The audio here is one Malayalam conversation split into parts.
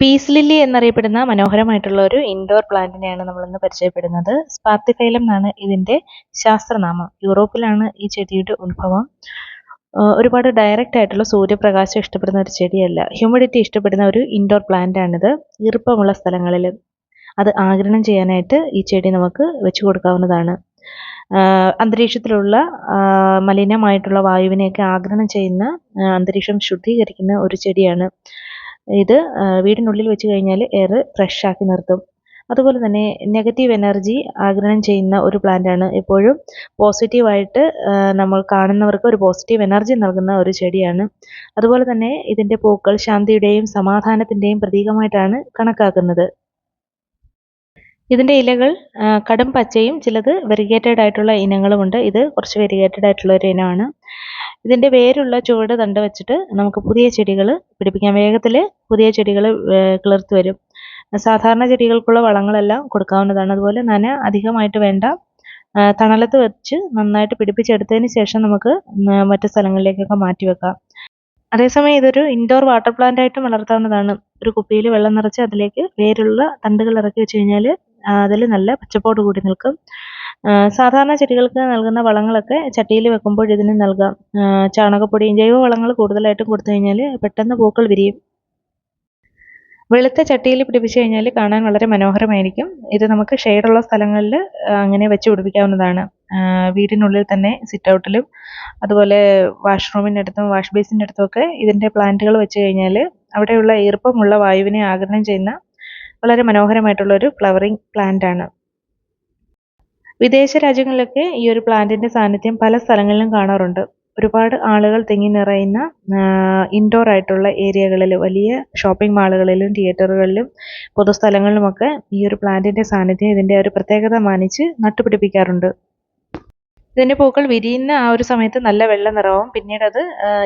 പീസ് ലില്ലി എന്നറിയപ്പെടുന്ന മനോഹരമായിട്ടുള്ള ഒരു ഇൻഡോർ പ്ലാന്റിനെയാണ് നമ്മൾ ഇന്ന് പരിചയപ്പെടുന്നത്. സ്പാത്തിഫൈലം എന്നാണ് ഇതിന്റെ ശാസ്ത്രനാമം. യൂറോപ്പിലാണ് ഈ ചെടിയുടെ ഉത്ഭവം. ഒരുപാട് ഡയറക്റ്റ് ആയിട്ടുള്ള സൂര്യപ്രകാശം ഇഷ്ടപ്പെടുന്ന ഒരു ചെടിയല്ല. ഹ്യൂമിഡിറ്റി ഇഷ്ടപ്പെടുന്ന ഒരു ഇൻഡോർ പ്ലാന്റ് ആണിത്. ഈർപ്പമുള്ള സ്ഥലങ്ങളിൽ അത് ആഗിരണം ചെയ്യാനായിട്ട് ഈ ചെടി നമുക്ക് വെച്ചു കൊടുക്കാവുന്നതാണ്. അന്തരീക്ഷത്തിലുള്ള മലിനമായിട്ടുള്ള വായുവിനെയൊക്കെ ആഗിരണം ചെയ്യുന്ന അന്തരീക്ഷം ശുദ്ധീകരിക്കുന്ന ഒരു ചെടിയാണ്. ഇത് വീടിനുള്ളിൽ വെച്ച് കഴിഞ്ഞാൽ എയർ ഫ്രഷ് ആക്കി നിർത്തും. അതുപോലെ തന്നെ നെഗറ്റീവ് എനർജി ആഗിരണം ചെയ്യുന്ന ഒരു പ്ലാന്റ് ആണ്. എപ്പോഴും പോസിറ്റീവായിട്ട് നമ്മൾ കാണുന്നവർക്ക് ഒരു പോസിറ്റീവ് എനർജി നൽകുന്ന ഒരു ചെടിയാണ്. അതുപോലെ തന്നെ ഇതിന്റെ പൂക്കൾ ശാന്തിയുടെയും സമാധാനത്തിന്റെയും പ്രതീകമായിട്ടാണ് കണക്കാക്കുന്നത്. ഇതിന്റെ ഇലകൾ കടും പച്ചയും ചിലത് വെരിഗേറ്റഡ് ആയിട്ടുള്ള ഇനങ്ങളുമുണ്ട്. ഇത് കുറച്ച് വെരിഗേറ്റഡ് ആയിട്ടുള്ള ഒരു ഇനമാണ്. ഇതിന്റെ വേരുള്ള ചുവട് തണ്ട് വെച്ചിട്ട് നമുക്ക് പുതിയ ചെടികൾ പിടിപ്പിക്കാം. വേഗത്തിൽ പുതിയ ചെടികൾ കിളിർത്ത് വരും. സാധാരണ ചെടികൾക്കുള്ള വളങ്ങളെല്ലാം കൊടുക്കാവുന്നതാണ്. അതുപോലെ നന അധികമായിട്ട് വേണ്ട തണലത്ത് വെച്ച് നന്നായിട്ട് പിടിപ്പിച്ചെടുത്തതിന് ശേഷം നമുക്ക് മറ്റു സ്ഥലങ്ങളിലേക്കൊക്കെ മാറ്റി വെക്കാം. അതേസമയം ഇതൊരു ഇൻഡോർ വാട്ടർ പ്ലാന്റ് ആയിട്ടും വളർത്താവുന്നതാണ്. ഒരു കുപ്പിയിൽ വെള്ളം നിറച്ച് അതിലേക്ക് വേരുള്ള തണ്ടുകൾ ഇറക്കി വെച്ച് കഴിഞ്ഞാൽ അതിൽ നല്ല പച്ചപ്പോട് കൂടി നിൽക്കും. സാധാരണ ചെടികൾക്ക് നൽകുന്ന വളങ്ങളൊക്കെ ചട്ടിയിൽ വെക്കുമ്പോൾ ഇതിന് നൽകാം. ചാണകപ്പൊടിയും ജൈവ വളങ്ങൾ കൂടുതലായിട്ടും കൊടുത്തു കഴിഞ്ഞാൽ പെട്ടെന്ന് പൂക്കൾ വിരിയും. വെളുത്ത ചട്ടിയിൽ പിടിപ്പിച്ചു കഴിഞ്ഞാൽ കാണാൻ വളരെ മനോഹരമായിരിക്കും. ഇത് നമുക്ക് ഷെയ്ഡുള്ള സ്ഥലങ്ങളിൽ അങ്ങനെ വെച്ച് പിടിപ്പിക്കാവുന്നതാണ്. വീടിനുള്ളിൽ തന്നെ സിറ്റ് ഔട്ടിലും അതുപോലെ വാഷ്റൂമിന്റെ അടുത്തും വാഷ് ബേസിന്റെ അടുത്തുമൊക്കെ ഇതിന്റെ പ്ലാന്റുകൾ വെച്ച് കഴിഞ്ഞാൽ അവിടെയുള്ള ഈർപ്പമുള്ള വായുവിനെ ആഗിരണം ചെയ്യുന്ന വളരെ മനോഹരമായിട്ടുള്ള ഒരു ഫ്ലവറിങ് പ്ലാന്റ് ആണ്. വിദേശ രാജ്യങ്ങളിലൊക്കെ ഈ ഒരു പ്ലാന്റിന്റെ സാന്നിധ്യം പല സ്ഥലങ്ങളിലും കാണാറുണ്ട്. ഒരുപാട് ആളുകൾ തിങ്ങി നിറയുന്ന ഇൻഡോർ ആയിട്ടുള്ള ഏരിയകളിൽ വലിയ ഷോപ്പിംഗ് മാളുകളിലും തിയേറ്ററുകളിലും പൊതുസ്ഥലങ്ങളിലുമൊക്കെ ഈ ഒരു പ്ലാന്റിന്റെ സാന്നിധ്യം ഇതിന്റെ ഒരു പ്രത്യേകത മാനിച്ച് നട്ടുപിടിപ്പിക്കാറുണ്ട്. ഇതിന്റെ പൂക്കൾ വിരിയുന്ന ആ ഒരു സമയത്ത് നല്ല വെള്ള നിറവും പിന്നീട് അത്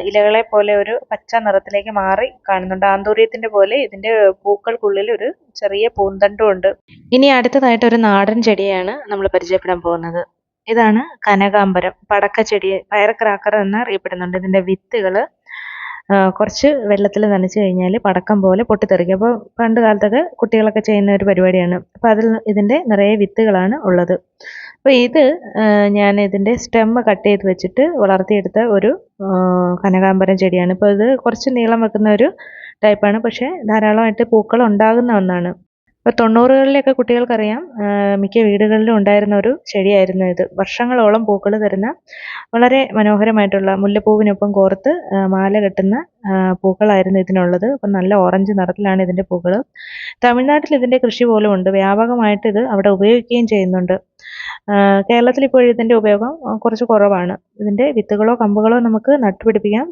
ഇലകളെ പോലെ ഒരു പച്ച നിറത്തിലേക്ക് മാറി കാണുന്നുണ്ട്. ആന്തൂര്യത്തിന്റെ പോലെ ഇതിന്റെ പൂക്കൾക്കുള്ളിൽ ഒരു ചെറിയ പൂന്തണ്ടും ഉണ്ട് ഇനി അടുത്തതായിട്ട് ഒരു നാടൻ ചെടിയാണ് നമ്മൾ പരിചയപ്പെടാൻ പോകുന്നത്. ഇതാണ് കനകാംബരം. പടക്ക ചെടി ക്രാക്കർ എന്ന് അറിയപ്പെടുന്നുണ്ട് ഇതിന്റെ വിത്തുകൾ കുറച്ച് വെള്ളത്തിൽ നനച്ച് കഴിഞ്ഞാൽ പടക്കം പോലെ പൊട്ടിത്തെറിക്കും. അപ്പോൾ പണ്ട് കാലത്തൊക്കെ കുട്ടികളൊക്കെ ചെയ്യുന്ന ഒരു പരിപാടിയാണ്. അപ്പോൾ അതിൽ ഇതിന്റെ നിറയെ വിത്തുകളാണ് ഉള്ളത്. അപ്പോൾ ഇത് ഞാൻ ഇതിന്റെ സ്റ്റെമ്മ് കട്ട് ചെയ്ത് വെച്ചിട്ട് വളർത്തിയെടുത്ത ഒരു കനകാംബരം ചെടിയാണ്. ഇപ്പോൾ ഇത് കുറച്ച് നീളം വെക്കുന്ന ഒരു ടൈപ്പാണ് പക്ഷേ ധാരാളമായിട്ട് പൂക്കൾ ഉണ്ടാകുന്ന ഒന്നാണ്. ഇപ്പോൾ തൊണ്ണൂറുകളിലൊക്കെ കുട്ടികൾക്കറിയാം മിക്ക വീടുകളിലും ഉണ്ടായിരുന്ന ഒരു ചെടിയായിരുന്നു ഇത്. വർഷങ്ങളോളം പൂക്കൾ തരുന്ന വളരെ മനോഹരമായിട്ടുള്ള മുല്ലപ്പൂവിനൊപ്പം കോർത്ത് മാല കെട്ടുന്ന പൂക്കളായിരുന്നു ഇതിനുള്ളത്. അപ്പം നല്ല ഓറഞ്ച് നിറത്തിലാണ് ഇതിന്റെ പൂക്കൾ തമിഴ്നാട്ടിൽ ഇതിന്റെ കൃഷി പോലും ഉണ്ട്. വ്യാപകമായിട്ട് ഇത് അവിടെ ഉപയോഗിക്കുകയും ചെയ്യുന്നുണ്ട്. കേരളത്തിൽ ഇപ്പോൾ ഇതിന്റെ ഉപയോഗം കുറച്ച് കുറവാണ്. ഇതിന്റെ വിത്തുകളോ കമ്പുകളോ നമുക്ക് നട്ടുപിടിപ്പിക്കാം.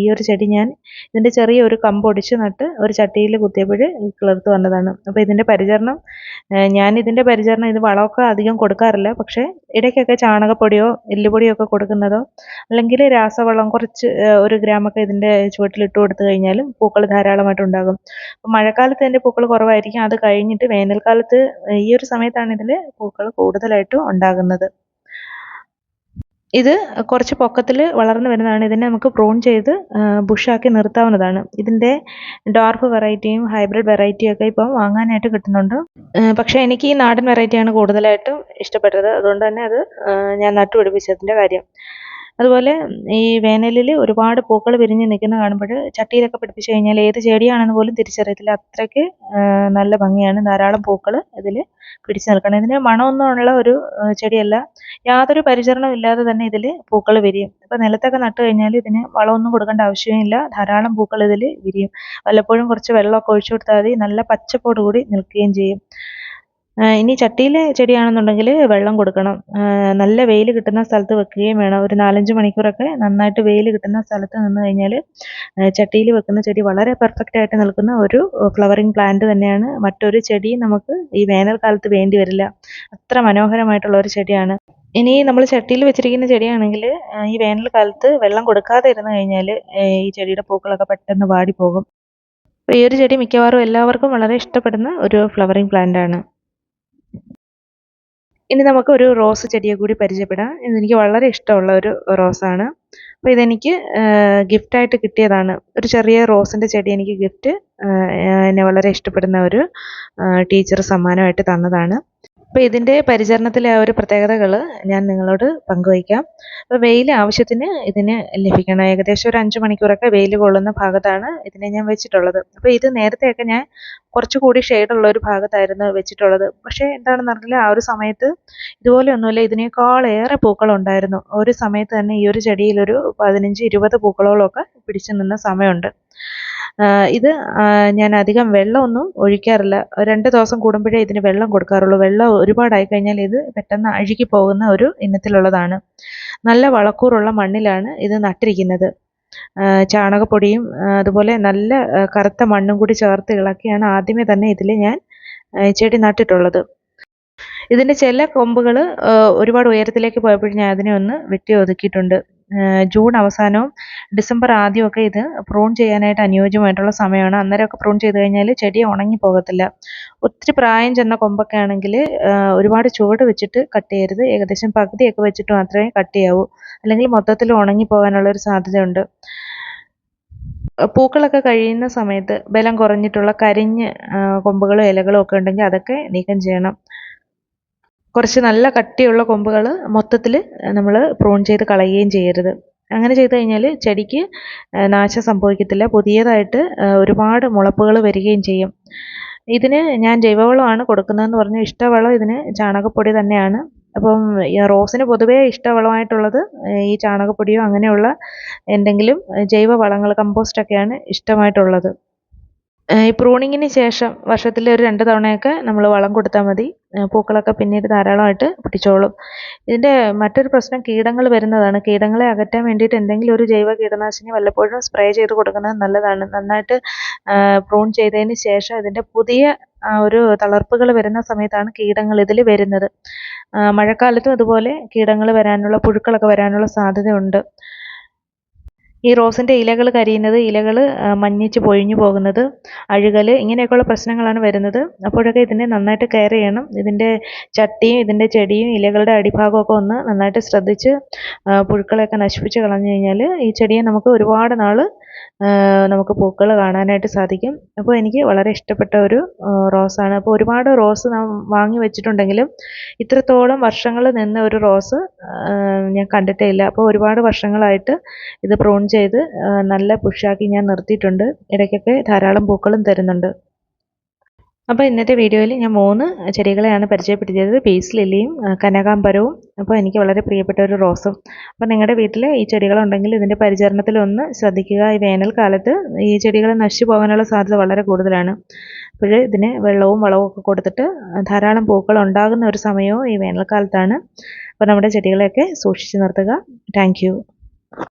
ഈ ഒരു ചെടി ഞാൻ ഇതിന്റെ ചെറിയ ഒരു കമ്പ് ഒടിച്ച് നട്ട് ഒരു ചട്ടിയിൽ കുത്തിയപ്പോൾ കിളിർത്ത് വന്നതാണ്. അപ്പോൾ ഇതിന്റെ പരിചരണം ഞാൻ ഇതിന്റെ പരിചരണം ഇത് വളമൊക്കെ അധികം കൊടുക്കാറില്ല. പക്ഷേ ഇടയ്ക്കൊക്കെ ചാണകപ്പൊടിയോ എല്ലുപൊടിയോ ഒക്കെ കൊടുക്കുന്നതോ അല്ലെങ്കിൽ രാസവളം കുറച്ച് ഒരു ഗ്രാമൊക്കെ ഇതിന്റെ ചുവട്ടിൽ ഇട്ട് കൊടുത്തു കഴിഞ്ഞാലും പൂക്കൾ ധാരാളമായിട്ട് ഉണ്ടാകും. അപ്പം മഴക്കാലത്ത് ഇതിന്റെ പൂക്കൾ കുറവായിരിക്കും. അത് കഴിഞ്ഞിട്ട് വേനൽക്കാലത്ത് ഈ ഒരു സമയത്താണ് ഇതിൽ പൂക്കൾ കൂടുതലായിട്ടും ഉണ്ടാകുന്നത്. ഇത് കുറച്ച് പൊക്കത്തിൽ വളർന്നു വരുന്നതാണ്. ഇതിനെ നമുക്ക് പ്രൂൺ ചെയ്ത് ബുഷാക്കി നിർത്താവുന്നതാണ്. ഇതിന്റെ ഡോർഫ് വെറൈറ്റിയും ഹൈബ്രിഡ് വെറൈറ്റിയും ഒക്കെ ഇപ്പം വാങ്ങാനായിട്ട് കിട്ടുന്നുണ്ട്. പക്ഷേ എനിക്ക് ഈ നാടൻ വെറൈറ്റിയാണ് കൂടുതലായിട്ടും ഇഷ്ടപ്പെട്ടത്. അതുകൊണ്ട് തന്നെ അത് ഞാൻ നട്ടുപിടിപ്പിച്ചതിന്റെ കാര്യം. അതുപോലെ ഈ വേനലിൽ ഒരുപാട് പൂക്കൾ വിരിഞ്ഞ് നിൽക്കുന്ന കാണുമ്പോൾ ചട്ടിയിലൊക്കെ പിടിപ്പിച്ച് കഴിഞ്ഞാൽ ഏത് ചെടിയാണെന്ന് പോലും തിരിച്ചറിയത്തില്ല. അത്രയ്ക്ക് നല്ല ഭംഗിയാണ് ധാരാളം പൂക്കൾ ഇതിൽ പിടിച്ച് നിൽക്കണം ഇതിന് മണമൊന്നും ഉള്ള ഒരു ചെടിയല്ല. യാതൊരു പരിചരണവും ഇല്ലാതെ തന്നെ ഇതിൽ പൂക്കൾ വിരിയും. ഇപ്പം നിലത്തൊക്കെ നട്ട് കഴിഞ്ഞാൽ ഇതിന് വളമൊന്നും കൊടുക്കേണ്ട ആവശ്യമില്ല ധാരാളം പൂക്കൾ ഇതിൽ വിരിയും. വല്ലപ്പോഴും കുറച്ച് വെള്ളമൊക്കെ ഒഴിച്ചു കൊടുത്താൽ മതി. നല്ല പച്ചപ്പോടുകൂടി നിൽക്കുകയും ചെയ്യും. ഇനി ചട്ടിയിലെ ചെടിയാണെന്നുണ്ടെങ്കിൽ വെള്ളം കൊടുക്കണം. നല്ല വെയിൽ കിട്ടുന്ന സ്ഥലത്ത് വെക്കുകയും വേണം. ഒരു നാലഞ്ച് മണിക്കൂറൊക്കെ നന്നായിട്ട് വെയിൽ കിട്ടുന്ന സ്ഥലത്ത് നിന്ന് കഴിഞ്ഞാൽ ചട്ടിയിൽ വെക്കുന്ന ചെടി വളരെ പെർഫെക്റ്റ് ആയിട്ട് നിൽക്കുന്ന ഒരു ഫ്ലവറിങ് പ്ലാന്റ് തന്നെയാണ്. മറ്റൊരു ചെടി നമുക്ക് ഈ വേനൽക്കാലത്ത് വേണ്ടി വരില്ല. അത്ര മനോഹരമായിട്ടുള്ള ഒരു ചെടിയാണ്. ഇനി നമ്മൾ ചട്ടിയിൽ വെച്ചിരിക്കുന്ന ചെടിയാണെങ്കിൽ ഈ വേനൽക്കാലത്ത് വെള്ളം കൊടുക്കാതെ ഇരുന്ന് കഴിഞ്ഞാൽ ഈ ചെടിയുടെ പൂക്കളൊക്കെ പെട്ടെന്ന് വാടിപ്പോകും ഈ ഒരു ചെടി മിക്കവാറും എല്ലാവർക്കും വളരെ ഇഷ്ടപ്പെടുന്ന ഒരു ഫ്ലവറിങ് പ്ലാന്റ് ആണ്. ഇനി നമുക്ക് ഒരു റോസ് ചെടിയെ കൂടി പരിചയപ്പെടാം. ഇതെനിക്ക് വളരെ ഇഷ്ടമുള്ള ഒരു റോസാണ്. അപ്പോൾ ഇതെനിക്ക് ഗിഫ്റ്റായിട്ട് കിട്ടിയതാണ്. ഒരു ചെറിയ റോസിന്റെ ചെടി എനിക്ക് ഗിഫ്റ്റ് എന്നെ വളരെ ഇഷ്ടപ്പെടുന്ന ഒരു ടീച്ചർ സമ്മാനമായിട്ട് തന്നതാണ്. അപ്പോൾ ഇതിന്റെ പരിചരണത്തിലെ ആ ഒരു പ്രത്യേകതകൾ ഞാൻ നിങ്ങളോട് പങ്കുവയ്ക്കാം. അപ്പോൾ വെയിൽ ആവശ്യത്തിന് ഇതിന് ലഭിക്കണം. ഏകദേശം ഒരു അഞ്ച് മണിക്കൂറൊക്കെ വെയിൽ കൊള്ളുന്ന ഭാഗത്താണ് ഇതിനെ ഞാൻ വെച്ചിട്ടുള്ളത്. അപ്പോൾ ഇത് നേരത്തെയൊക്കെ ഞാൻ കുറച്ചുകൂടി ഷെയ്ഡുള്ള ഒരു ഭാഗത്തായിരുന്നു വെച്ചിട്ടുള്ളത്. പക്ഷേ പറഞ്ഞാൽ ആ ഒരു സമയത്ത് ഇതുപോലെയൊന്നുമില്ല ഇതിനേക്കാളേറെ പൂക്കളുണ്ടായിരുന്നു. ഒരു സമയത്ത് തന്നെ ഈ ഒരു ചെടിയിൽ ഒരു പതിനഞ്ച് ഇരുപത് പൂക്കളോളമൊക്കെ പിടിച്ചു നിന്ന സമയമുണ്ട്. ഇത് ഞാൻ അധികം വെള്ളമൊന്നും ഒഴിക്കാറില്ല. രണ്ട് ദിവസം കൂടുമ്പോഴേ ഇതിന് വെള്ളം കൊടുക്കാറുള്ളൂ. വെള്ളം ഒരുപാടായി കഴിഞ്ഞാൽ ഇത് പെട്ടെന്ന് അഴുകി പോകുന്ന ഒരു ഇനത്തിലുള്ളതാണ്. നല്ല വളക്കൂറുള്ള മണ്ണിലാണ് ഇത് നട്ടിരിക്കുന്നത്. ചാണകപ്പൊടിയും അതുപോലെ നല്ല കറുത്ത മണ്ണും കൂടി ചേർത്ത് ഇളക്കിയാണ് ആദ്യമേ തന്നെ ഇതിൽ ഞാൻ ചെടി നട്ടിട്ടുള്ളത്. ഇതിന്റെ ചില കൊമ്പുകൾ ഒരുപാട് ഉയരത്തിലേക്ക് പോയപ്പോഴും ഞാൻ അതിനെ ഒന്ന് വെട്ടി ഒതുക്കിയിട്ടുണ്ട്. ജൂൺ അവസാനവും ഡിസംബർ ആദ്യമൊക്കെ ഇത് പ്രൂൺ ചെയ്യാനായിട്ട് അനുയോജ്യമായിട്ടുള്ള സമയമാണ്. അന്നേരമൊക്കെ പ്രൂൺ ചെയ്ത് കഴിഞ്ഞാൽ ചെടി ഉണങ്ങി പോകത്തില്ല. ഒത്തിരി പ്രായം ചെന്ന കൊമ്പൊക്കെ ആണെങ്കിൽ ഒരുപാട് ചുവട് വെച്ചിട്ട് കട്ട് ചെയ്യരുത്. ഏകദേശം പകുതിയൊക്കെ വെച്ചിട്ട് മാത്രമേ കട്ട് ചെയ്യാവൂ. അല്ലെങ്കിൽ മൊത്തത്തിൽ ഉണങ്ങി പോകാനുള്ളൊരു സാധ്യതയുണ്ട്. പൂക്കളൊക്കെ കഴിയുന്ന സമയത്ത് ബലം കുറഞ്ഞിട്ടുള്ള കരിഞ്ഞ് കൊമ്പുകളും ഇലകളും ഒക്കെ ഉണ്ടെങ്കിൽ അതൊക്കെ നീക്കം ചെയ്യണം. കുറച്ച് നല്ല കട്ടിയുള്ള കൊമ്പുകൾ മൊത്തത്തിൽ നമ്മൾ പ്രൂൺ ചെയ്ത് കളയുകയും ചെയ്യരുത്. അങ്ങനെ ചെയ്ത് കഴിഞ്ഞാൽ ചെടിക്ക് നാശം സംഭവിക്കത്തില്ല. പുതിയതായിട്ട് ഒരുപാട് മുളപ്പുകൾ വരികയും ചെയ്യും. ഇതിന് ഞാൻ ജൈവവളമാണ് കൊടുക്കുന്നതെന്ന് പറഞ്ഞു ഇഷ്ടവളം ഇതിന് ചാണകപ്പൊടി തന്നെയാണ്. അപ്പം റോസിന് പൊതുവേ ഇഷ്ടവളമായിട്ടുള്ളത് ഈ ചാണകപ്പൊടിയോ അങ്ങനെയുള്ള എന്തെങ്കിലും ജൈവ വളങ്ങൾ കമ്പോസ്റ്റൊക്കെയാണ് ഇഷ്ടമായിട്ടുള്ളത്. ഈ പ്രൂണിങ്ങിന് ശേഷം വർഷത്തിൽ ഒരു രണ്ട് തവണയൊക്കെ നമ്മൾ വളം കൊടുത്താൽ മതി. പൂക്കളൊക്കെ പിന്നീട് ധാരാളമായിട്ട് പിടിച്ചോളും ഇതിന്റെ മറ്റൊരു പ്രശ്നം കീടങ്ങൾ വരുന്നതാണ്. കീടങ്ങളെ അകറ്റാൻ വേണ്ടിയിട്ട് എന്തെങ്കിലും ഒരു ജൈവ കീടനാശിനി വല്ലപ്പോഴും സ്പ്രേ ചെയ്ത് കൊടുക്കുന്നത് നല്ലതാണ്. നന്നായിട്ട് പ്രൂൺ ചെയ്തതിന് ശേഷം ഇതിന്റെ പുതിയ ഒരു തളർപ്പുകൾ വരുന്ന സമയത്താണ് കീടങ്ങൾ ഇതിൽ വരുന്നത്. മഴക്കാലത്തും അതുപോലെ കീടങ്ങൾ വരാനുള്ള പുഴുക്കളൊക്കെ വരാനുള്ള സാധ്യതയുണ്ട്. ഈ റോസിന്റെ ഇലകൾ കരിയുന്നത് ഇലകൾ മഞ്ഞിച്ച് പൊഴിഞ്ഞു പോകുന്നത് അഴുകൽ ഇങ്ങനെയൊക്കെയുള്ള പ്രശ്നങ്ങളാണ് വരുന്നത്. അപ്പോഴൊക്കെ ഇതിനെ നന്നായിട്ട് കെയർ ചെയ്യണം. ഇതിന്റെ ചട്ടിയും ഇതിന്റെ ചെടിയും ഇലകളുടെ അടിഭാഗമൊക്കെ ഒന്ന് നന്നായിട്ട് ശ്രദ്ധിച്ച് പുഴുക്കളെയൊക്കെ നശിപ്പിച്ച് കളഞ്ഞു കഴിഞ്ഞാൽ ഈ ചെടിയെ നമുക്ക് ഒരുപാട് നാൾ നമുക്ക് പൂക്കൾ കാണാനായിട്ട് സാധിക്കും. അപ്പോൾ എനിക്ക് വളരെ ഇഷ്ടപ്പെട്ട ഒരു റോസാണ് അപ്പോൾ ഒരുപാട് റോസ് നാം വാങ്ങി വെച്ചിട്ടുണ്ടെങ്കിലും ഇത്രത്തോളം വർഷങ്ങൾ നിന്ന ഒരു റോസ് ഞാൻ കണ്ടിട്ടേ ഇല്ല അപ്പോൾ ഒരുപാട് വർഷങ്ങളായിട്ട് ഇത് പ്രൂൺ ചെയ്ത് നല്ല പുഷാക്കി ഞാൻ നിർത്തിയിട്ടുണ്ട്. ഇടയ്ക്കൊക്കെ ധാരാളം പൂക്കളും തരുന്നുണ്ട്. അപ്പോൾ ഇന്നത്തെ വീഡിയോയിൽ ഞാൻ മൂന്ന് ചെടികളെയാണ് പരിചയപ്പെടുത്തിയത്. പീസ് ലില്ലിയും കനകാംബരവും. അപ്പോൾ എനിക്ക് വളരെ പ്രിയപ്പെട്ട ഒരു റോസും. അപ്പോൾ നിങ്ങളുടെ വീട്ടിൽ ഈ ചെടികളുണ്ടെങ്കിൽ ഇതിന്റെ പരിചരണത്തിലൊന്ന് ശ്രദ്ധിക്കുക. ഈ വേനൽക്കാലത്ത് ഈ ചെടികൾ നശിച്ചു പോകാനുള്ള സാധ്യത വളരെ കൂടുതലാണ്. അപ്പോൾ ഇതിന് വെള്ളവും വളവും ഒക്കെ കൊടുത്തിട്ട് ധാരാളം പൂക്കൾ ഉണ്ടാകുന്ന ഒരു സമയവും ഈ വേനൽക്കാലത്താണ്. അപ്പോൾ നമ്മുടെ ചെടികളെയൊക്കെ സൂക്ഷിച്ചു നിർത്തുക. താങ്ക്